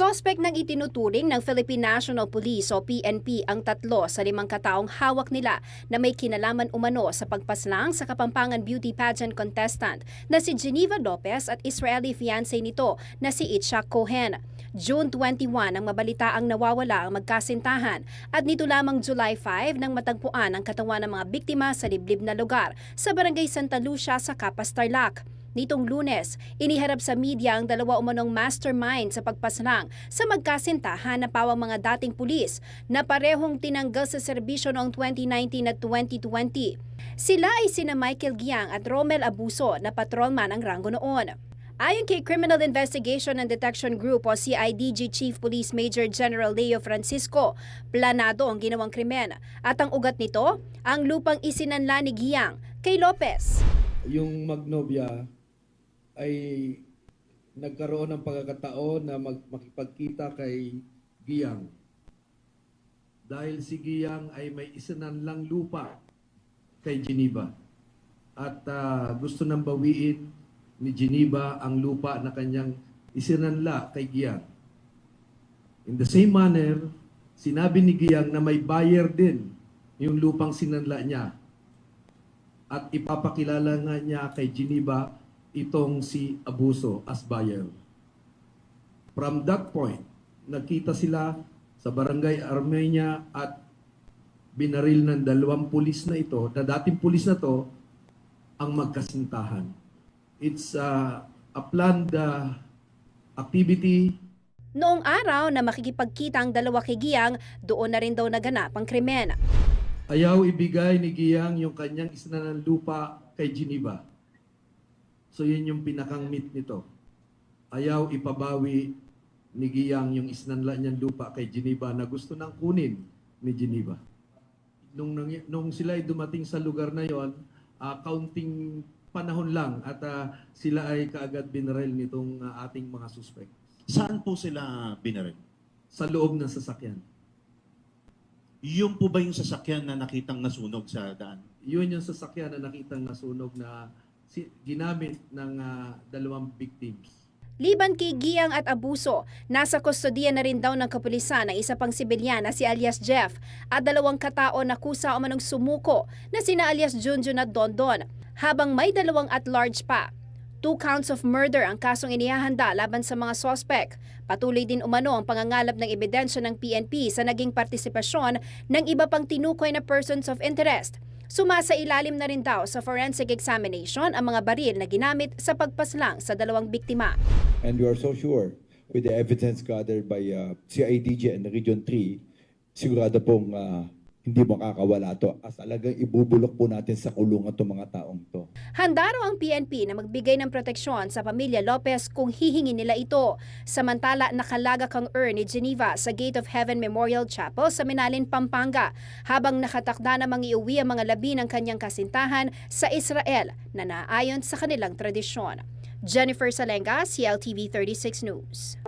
Sospek ng itinuturing ng Philippine National Police o PNP ang tatlo sa limang kataong hawak nila na may kinalaman umano sa pagpaslang sa Kapampangan Beauty Pageant contestant na si Geneva Lopez at Israeli fiancé nito na si Itchak Cohen. June 21 ang mabalitaang nawawala ang magkasintahan at nito lamang July 5 nang matagpuan ang katawan ng mga biktima sa liblib na lugar sa Barangay Santa Lucia sa Capas Tarlac. Nitong lunes, iniharap sa media ang dalawa umanong mastermind sa pagpaslang sa magkasintahan na pawang mga dating pulis na parehong tinanggal sa serbisyo noong 2019 at 2020. Sila ay sina Michael Giang at Romel Abuso na patrolman ang ranggo noon. Ayon kay Criminal Investigation and Detection Group o CIDG Chief Police Major General Leo Francisco, planado ang ginawang krimen at ang ugat nito, ang lupang isinanla ni Giang kay Lopez. yung Magnovia ay nagkaroon ng pagkakataon na mag- makipagkita kay Giyang. Dahil si Giyang ay may isinanlang lupa kay Geneva. At ah, gusto nang bawiin ni Geneva ang lupa na kanyang isinanla kay Giyang. In the same manner, sinabi ni Giyang na may buyer din yung lupang sinanla niya at ipapakilala nga niya kay Geneva itong si Abuso as buyer. From that point, nagkita sila sa barangay Armenia at binaril ng dalawang pulis na ito, na dating pulis na to, ang magkasintahan. It's uh, a planned uh, activity Noong araw na makikipagkita ang dalawa kay Giang, doon na rin daw naganap ang krimen. Ayaw ibigay ni Giyang yung kanyang isinanang lupa kay Geneva. So yun yung pinakang meet nito. Ayaw ipabawi ni Giyang yung isinanla niyang lupa kay Geneva na gusto nang kunin ni Geneva. Nung, nangy- nung sila ay dumating sa lugar na yon, ah, counting panahon lang at ah, sila ay kaagad binaril nitong ah, ating mga suspect Saan po sila binaril? sa loob ng sasakyan. Yung po ba yung sasakyan na nakitang nasunog sa daan? Yun yung sasakyan na nakitang nasunog na si, ginamit ng ah, dalawang victims. Liban kay Giang at Abuso, nasa kustodiya na rin daw ng kapulisan ang isa pang sibilyan na si alias Jeff at dalawang katao na kusa o manong sumuko na sina alias Junjun at Dondon, habang may dalawang at large pa. Two counts of murder ang kasong inihahanda laban sa mga sospek. Patuloy din umano ang pangangalap ng ebidensya ng PNP sa naging partisipasyon ng iba pang tinukoy na persons of interest. Sumasa ilalim na rin daw sa forensic examination ang mga baril na ginamit sa pagpaslang sa dalawang biktima. And we are so sure with the evidence gathered by uh, CIDG and Region 3, sigurado pong uh, hindi makakawala to. As talagang ibubulok po natin sa kulungan itong mga taong to. Handa raw ang PNP na magbigay ng proteksyon sa pamilya Lopez kung hihingi nila ito. Samantala, nakalagak ang urn ni Geneva sa Gate of Heaven Memorial Chapel sa Minalin, Pampanga, habang nakatakda namang iuwi ang mga labi ng kanyang kasintahan sa Israel na naayon sa kanilang tradisyon. Jennifer Salenga, CLTV 36 News.